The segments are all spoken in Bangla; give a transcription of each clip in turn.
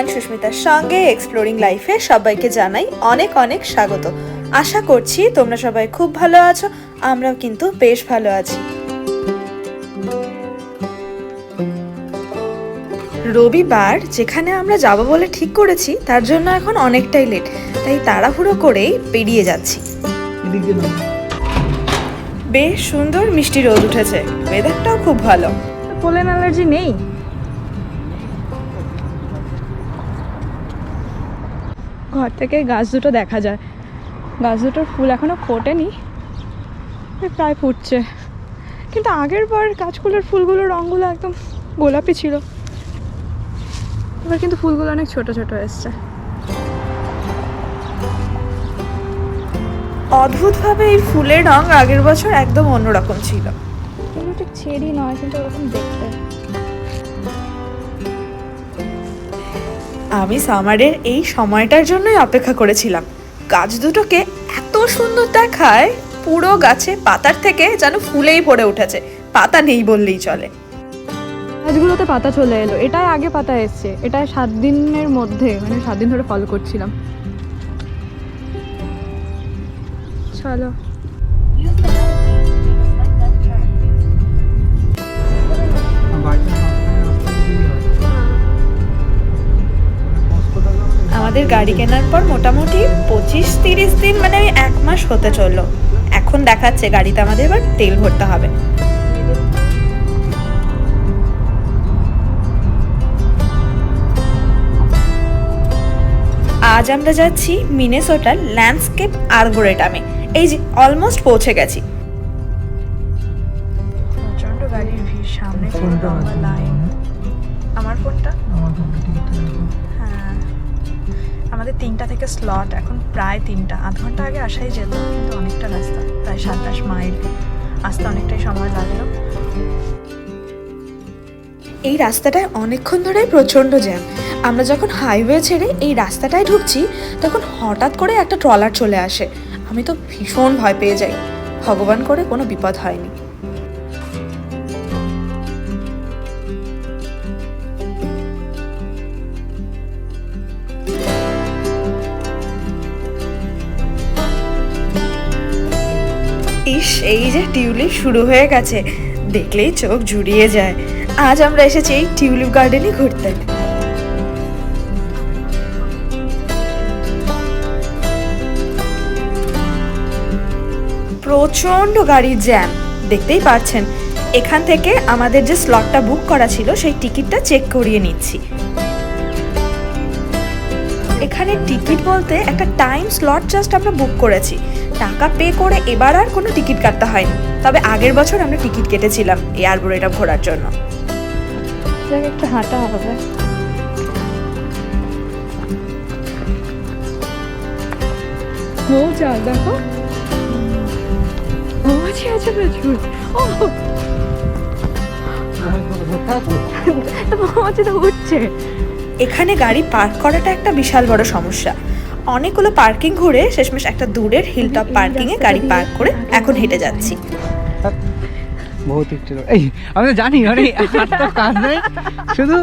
এভরিওয়ান সুস্মিতার সঙ্গে এক্সপ্লোরিং লাইফে সবাইকে জানাই অনেক অনেক স্বাগত। আশা করছি তোমরা সবাই খুব ভালো আছো আমরাও কিন্তু বেশ ভালো আছি। রবিবার যেখানে আমরা যাব বলে ঠিক করেছি তার জন্য এখন অনেকটাই লেট তাই তাড়াহুড়ো করেই বেরিয়ে যাচ্ছি। বেশ সুন্দর মিষ্টি রোদ উঠেছে ওয়েদারটাও খুব ভালো। পোলেন অ্যালার্জি নেই? ঘর থেকে গাছ দুটো দেখা যায়। গাছ দুটোর ফুল এখনও ফোটেনি প্রায় ফুটছে। কিন্তু আগের বার গাছগুলোর ফুলগুলোর রঙগুলো একদম গোলাপি ছিল। এবার কিন্তু ফুলগুলো অনেক ছোট ছোট এসছে। অদ্ভুতভাবে এই ফুলের রং আগের বছর একদম অন্যরকম ছিল। এগুলো ঠিক ছেড়ি নয় কিন্তু ওরকম দেখতে। আমি সামারের এই সময়টার জন্যই অপেক্ষা করেছিলাম। গাছ দুটোকে এত সুন্দর দেখায়, পুরো গাছে পাতার থেকে যেন ফুলেই ভরে উঠেছে। পাতা নেই বললেই চলে। গাছগুলোতে পাতা চলে এলো। এটাই আগে পাতা এসছে। এটাই সাত দিনের মধ্যে মানে সাত দিন ধরে ফলো করছিলাম। চলো। আমাদের গাড়ি কেনার পর মোটামুটি পঁচিশ তিরিশ দিন মানে ওই এক মাস হতে চলল। এখন দেখাচ্ছে গাড়িতে আমাদের এবার তেল ভরতে হবে। আজ আমরা যাচ্ছি মিনেসোটার ল্যান্ডস্কেপ আর্বোরেটামে। এই যে অলমোস্ট পৌঁছে গেছি। প্রচণ্ড গাড়ির ভিড় সামনে ফোনটা লাইন আমার ফোনটা? আমার ফোনটা আমাদের তিনটা থেকে স্লট এখন প্রায় তিনটা। আধ ঘণ্টা আগে আসাই যেত, কিন্তু অনেকটা রাস্তা, প্রায় সাতাশ মাইল। আসতে অনেকটাই সময় লাগল। এই রাস্তাটায় অনেকক্ষণ ধরেই প্রচণ্ড জ্যাম। আমরা যখন হাইওয়ে ছেড়ে এই রাস্তাটায় ঢুকছি, তখন হঠাৎ করে একটা ট্রলার চলে আসে। আমি তো ভীষণ ভয় পেয়ে যাই। ভগবান করে কোনো বিপদ হয়নি। ইস, এই যে টিউলিপ শুরু হয়ে গেছে। দেখলেই চোখ জুড়িয়ে যায়। আজ আমরা এসেছি এই টিউলিপ গার্ডেনই ঘুরতে। প্রচণ্ড গাড়ির জ্যাম, দেখতেই পাচ্ছেন। এখান থেকে আমাদের যে স্লটটা বুক করা ছিল, সেই টিকিটটা চেক করিয়ে নিচ্ছি। এখানে টিকিট বলতে একটা টাইম স্লট জাস্ট আমরা বুক করেছি। টাকা পে করে এবার আর কোনো টিকিট কাটতে হয়নি। তবে আগের বছর আমরা টিকিট কেটেছিলাম এই আরবোরেটাম ঘোরার জন্য। একটু হাঁটা হবে। মৌচাক দেখো। মৌমাছি আছে প্রচুর। ও মৌমাছি তো উঠছে। এখানে গাড়ি পার্ক করাটা একটা বিশাল বড় সমস্যা। অনেকগুলো পার্কিং ঘুরে শেষমেশ একটা দূরের হিলটপ পার্কিং এ গাড়ি পার্ক করে এখন হেঁটে যাচ্ছি। ভৌতিক ছিল এই, আমি জানি মানে শুধু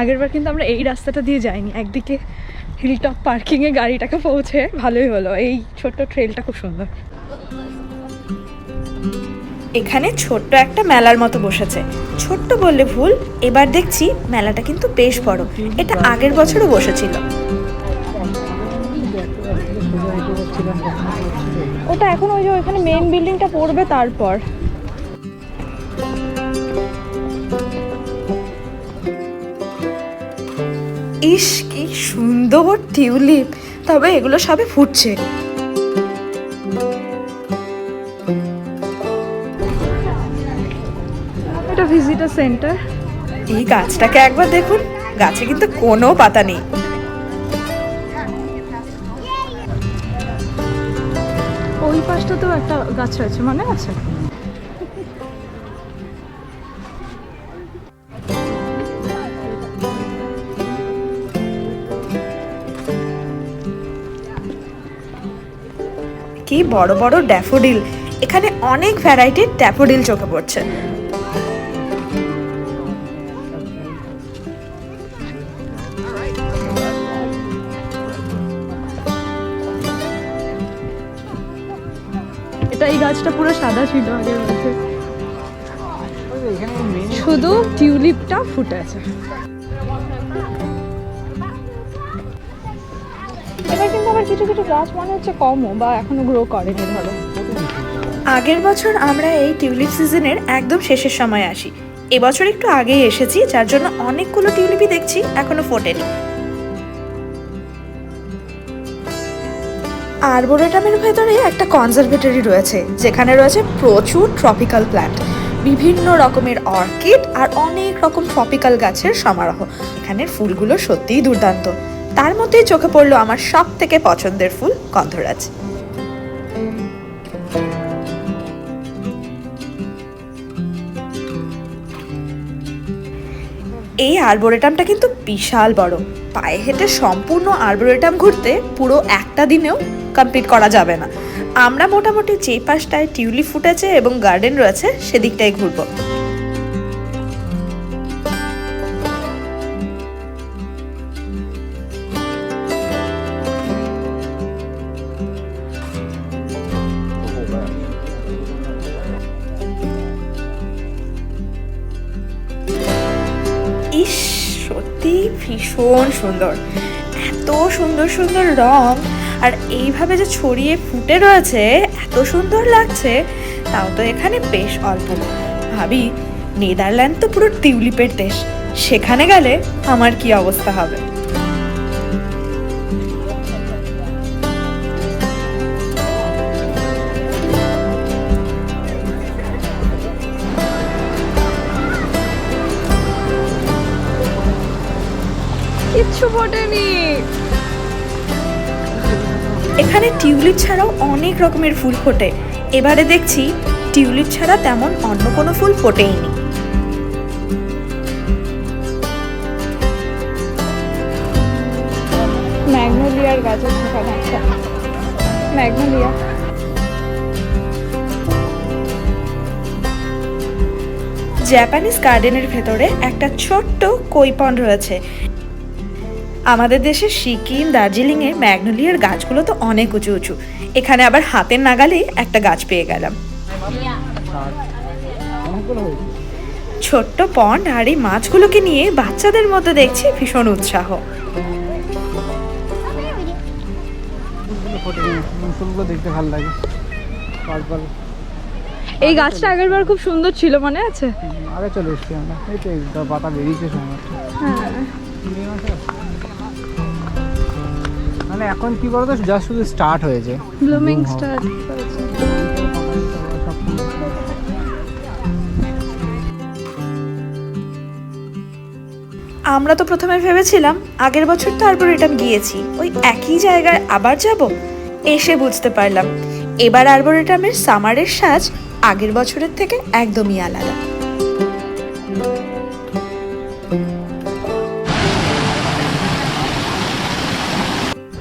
আগেরবার কিন্তু আমরা এই রাস্তাটা দিয়ে যাইনি। একদিকে হিলটপ পার্কিংয়ে গাড়িটাকে পৌঁছে ভালোই হলো। এই ছোট্ট ট্রেলটা খুব সুন্দর। এখানে ছোট্ট একটা মেলার মতো বসেছে। ছোট্ট বললে ভুল এবার দেখছি মেলাটা কিন্তু বেশ বড়। এটা আগের বছরও বসেছিল। ওটা এখন ওই যে ওইখানে মেন বিল্ডিংটা পড়বে তারপর। ইস কি সুন্দর টিউলিপ। তবে এগুলো সবে ফুটছে। এটা ভিজিটার সেন্টার এই গাছটাকে একবার দেখুন গাছে কিন্তু কোনো পাতা নেই। ওই পাশটাতেও একটা গাছ রয়েছে মনে আছে? দেখছি বড় বড় ড্যাফোডিল। এখানে অনেক ভ্যারাইটির ড্যাফোডিল চোখে পড়ছে। এটা এই গাছটা পুরো সাদা ছিল আগের শুধু টিউলিপটা ফুটেছে কিছু কিছু গাছ মনে হচ্ছে কমও বা এখনও গ্রো করেনি, ধরো। আগের বছর আমরা এই টিউলিপ সিজনের একদম শেষের সময় আসি। এবছর একটু আগেই এসেছি, যার জন্য অনেকগুলো টিউলিপই দেখছি, এখনও ফোটেনি। আরবোরেটামের ভেতরে একটা কনজারভেটরি রয়েছে, যেখানে রয়েছে প্রচুর ট্রপিক্যাল প্ল্যান্ট বিভিন্ন রকমের অর্কিড আর অনেক রকম ট্রপিক্যাল গাছের সমারোহ। এখানের ফুলগুলো সত্যিই দুর্দান্ত। তার মধ্যেই চোখে পড়ল আমার সব থেকে পছন্দের ফুল গন্ধরাজ এই আর্বোরেটামটা কিন্তু বিশাল বড়। পায়ে হেঁটে সম্পূর্ণ আর্বোরেটাম ঘুরতে পুরো একটা দিনেও কমপ্লিট করা যাবে না। আমরা মোটামুটি যে পাশটায় টিউলিপ ফুটেছে এবং গার্ডেন রয়েছে, সেদিকটাই ঘুরবো। ভীষণ সুন্দর। এত সুন্দর সুন্দর রং, আর এইভাবে যে ছড়িয়ে ফুটে রয়েছে, এত সুন্দর লাগছে, তাও তো এখানে বেশ অল্প। ভাবি, নেদারল্যান্ড তো পুরো টিউলিপের দেশ, সেখানে গেলে আমার কি অবস্থা হবে? কিচ্ছু ফোটেনি। এখানে টিউলিপ ছাড়াও অনেক রকমের ফুল ফোটে। এবারে দেখছি টিউলিপ ছাড়া তেমন অন্য কোনো ফুল ফোটেইনি। ম্যাগনোলিয়ার গাছ আছে এখানে একটা। ম্যাগনোলিয়া। জাপানিজ গার্ডেনের ভেতরে একটা ছোট্ট কই পন্ড রয়েছে। আমাদের দেশে সিকিম দার্জিলিংয়ে ম্যাগনোলিয়ার গাছগুলো তো অনেক উঁচু উঁচু। এখানে আবার হাতের নাগালেই একটা গাছ পেয়ে গেলাম। ছোট্ট পন্ড আর এই মাছগুলোকে নিয়ে বাচ্চাদের মধ্যে দেখছি ভীষণ উৎসাহ। দেখতে ভালো লাগে এই গাছটা আগের বার খুব সুন্দর ছিল মনে আছে? আগে চলে এসছি আমরা। এই তো পাতা বেরিয়েছে সময় হ্যাঁ। মানে এখন কি বলতো জাস্ট শুধু স্টার্ট হয়েছে। ব্লুমিং Bloom হওয়া। স্টার সব ফুল। আমরা তো প্রথমে ভেবেছিলাম আগের বছর তো আরবোরেটাম গিয়েছি। ওই একই জায়গায় আবার যাব? এসে বুঝতে পারলাম। এবার আরবোরেটামের সামারের সাজ আগের বছরের থেকে একদমই আলাদা।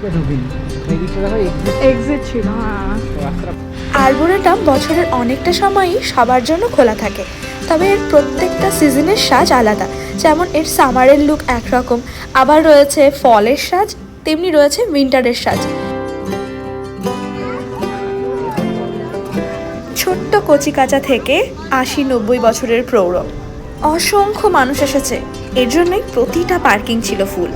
কে ঢুকিনি এই দিকটা দেখো এক্সিট ছিল হ্যাঁ। আরবোরেটাম বছরের অনেকটা সময়ই সবার জন্য খোলা থাকে। তবে এর প্রত্যেকটা সিজনের সাজ আলাদা। যেমন এর সামারের লুক একরকম। আবার রয়েছে ফলের সাজ তেমনি রয়েছে উইন্টারের সাজ। ছোট্ট কচিকাচা থেকে আশি নব্বই বছরের প্রৌঢ়। অসংখ্য মানুষ এসেছে। এর জন্যই প্রতিটা পার্কিং ছিল ফুল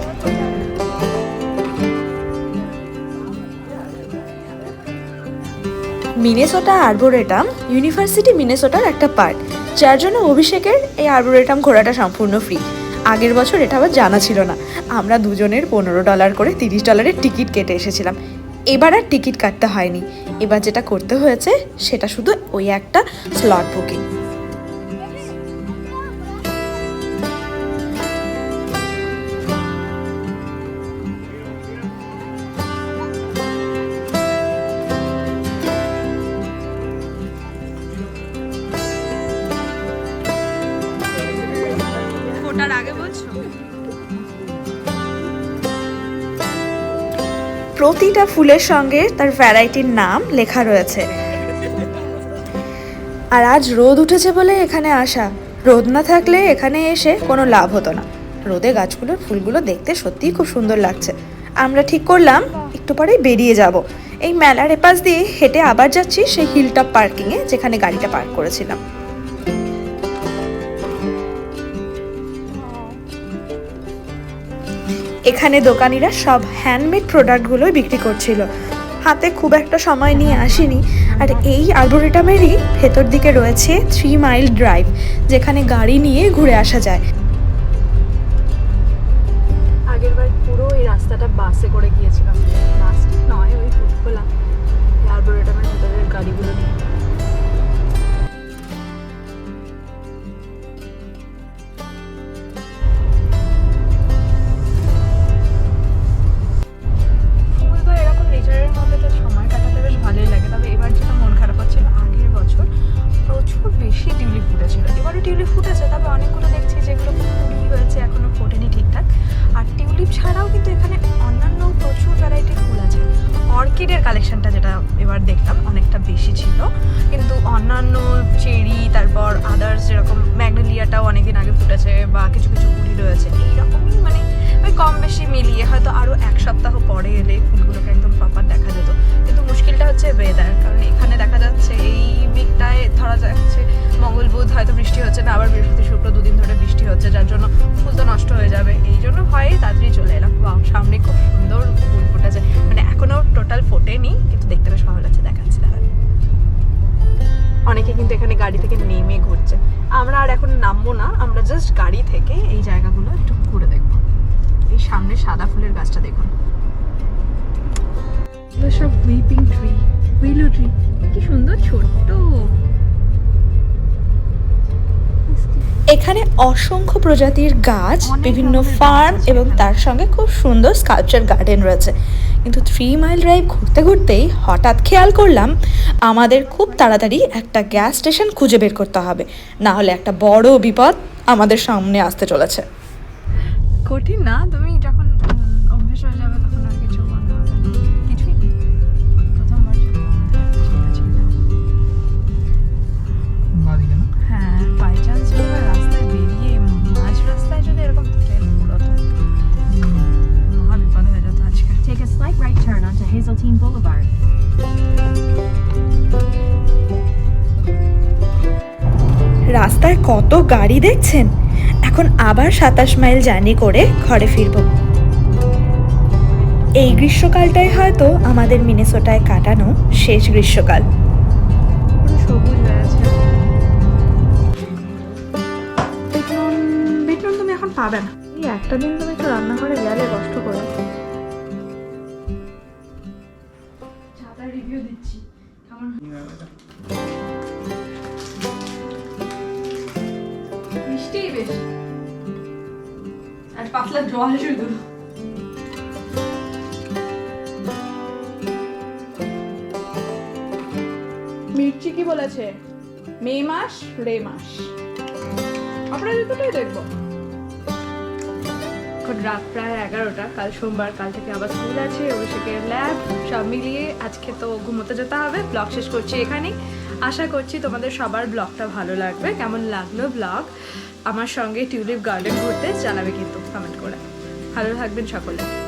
মিনেসোটা আর্বোরেটাম, ইউনিভার্সিটি মিনেসোটার একটা পার্ট। যার জন্য অভিষেকের এই আর্বোরেটাম ঘোরাটা সম্পূর্ণ ফ্রি আগের বছর এটা আবার জানা ছিল না। আমরা দুজনের পনেরো ডলার করে তিরিশ ডলারের টিকিট কেটে এসেছিলাম। এবার আর টিকিট কাটতে হয়নি। এবার যেটা করতে হয়েছে, সেটা শুধু ওই একটা স্লট বুকিং প্রতিটা ফুলের সঙ্গে তার ভ্যারাইটির নাম লেখা রয়েছে। আর আজ রোদ উঠেছে বলে এখানে আসা। রোদ না থাকলে এখানে এসে কোনো লাভ হতো না। রোদে গাছগুলোর ফুলগুলো দেখতে সত্যিই খুব সুন্দর লাগছে। আমরা ঠিক করলাম, একটু পরেই বেরিয়ে যাব। এই মেলার এপাশ দিয়ে হেঁটে আবার যাচ্ছি সেই হিলটপ পার্কিংয়ে যেখানে গাড়িটা পার্ক করেছিলাম। এখানে দোকানিরা সব হ্যান্ডমেড প্রোডাক্টগুলোই বিক্রি করছিল। হাতে খুব একটা সময় নিয়ে আসিনি। আর এই আর্বোরেটামেরই ভেতর দিকে রয়েছে থ্রি মাইল ড্রাইভ যেখানে গাড়ি নিয়ে ঘুরে আসা যায়। আগের বার পুরো এই রাস্তাটা বাসে করে গিয়েছিলাম বা কিছু কিছু কুড়ি রয়েছে, এইরকমই মানে ওই কম বেশি মিলিয়ে হয়তো আরও এক সপ্তাহ পরে এলে ফুলগুলোকে একদম প্রপার দেখা যেত। কিন্তু মুশকিলটা হচ্ছে ওয়েদার কারণ এখানে দেখা যাচ্ছে এই উইকটায় ধরা যাচ্ছে মঙ্গল বুধ হয়তো বৃষ্টি হচ্ছে না, আবার বৃহস্পতি শুক্র দুদিন ধরে বৃষ্টি হচ্ছে, যার জন্য ফুল তো নষ্ট হয়ে যাবে। এই জন্য ভয়ে তাড়াতাড়ি চলে এলাম। বা সামনে খুব সুন্দর ফুল ফুটেছে। মানে এখনও টোটাল ফোটেনি, কিন্তু দেখতে বেশ ভালো লাগছে দাঁড়ান অনেকে কিন্তু এখানে গাড়ি থেকে নেমে ঘুরছে। আমরা আর এখন নামবো না আমরা জাস্ট গাড়ি থেকে এই জায়গাগুলো একটু ঘুরে দেখব। এই সামনে সাদা ফুলের গাছটা দেখুন। সব ট্রি উইলো ট্রি কি সুন্দর ছোট্ট। এখানে অসংখ্য প্রজাতির গাছ বিভিন্ন ফার্ম এবং তার সঙ্গে খুব সুন্দর স্কাল্পচার গার্ডেন রয়েছে। কিন্তু থ্রি মাইল ড্রাইভ ঘুরতে ঘুরতেই হঠাৎ খেয়াল করলাম আমাদের খুব তাড়াতাড়ি একটা গ্যাস স্টেশন খুঁজে বের করতে হবে। না হলে একটা বড় বিপদ আমাদের সামনে আসতে চলেছে। কঠিন না তুমি যখন অভ্যেস হয়ে যাবে তখন আর কিছু মনে হবে কিছুই প্রথমবার হ্যাঁ বাই চান্স রাস্তায় বেরিয়ে মাঝ রাস্তায় যদি এরকম ট্রেন পড়তো মহা বিপদ হয়ে যেত আজকে। Take a slight right turn onto Hazeltine Boulevard. রাস্তায় কত গাড়ি দেখছেন? এখন আবার সাতাশ মাইল জার্নি করে ঘরে ফিরব। এই গ্রীষ্মকালটাই হয়তো আমাদের মিনেসোটায় কাটানো শেষ গ্রীষ্মকাল। তুমি এখন পাবে না। এই একটা দিন তুমি একটু রান্নাঘরে গেলে কষ্ট করে। ছাতার রিভিউ দিচ্ছি। কেমন? পাতলা জল শুধু মির্চি কি বলেছে মে মাস রে মাস। আমরা দুটোই দেখব। এখন রাত প্রায় এগারোটা কাল সোমবার কাল থেকে আবার স্কুল আছে অভিষেকের ল্যাব সব মিলিয়ে আজকে তো ঘুমোতে যেতে হবে ব্লগ শেষ করছি এখানেই। আশা করছি তোমাদের সবার ব্লগটা ভালো লাগবে। কেমন লাগল ব্লগ আমার সঙ্গে টিউলিপ গার্ডেন ঘুরতে জানাবে কিন্তু। কমেন্ট করে। ভালো থাকবেন সকলে।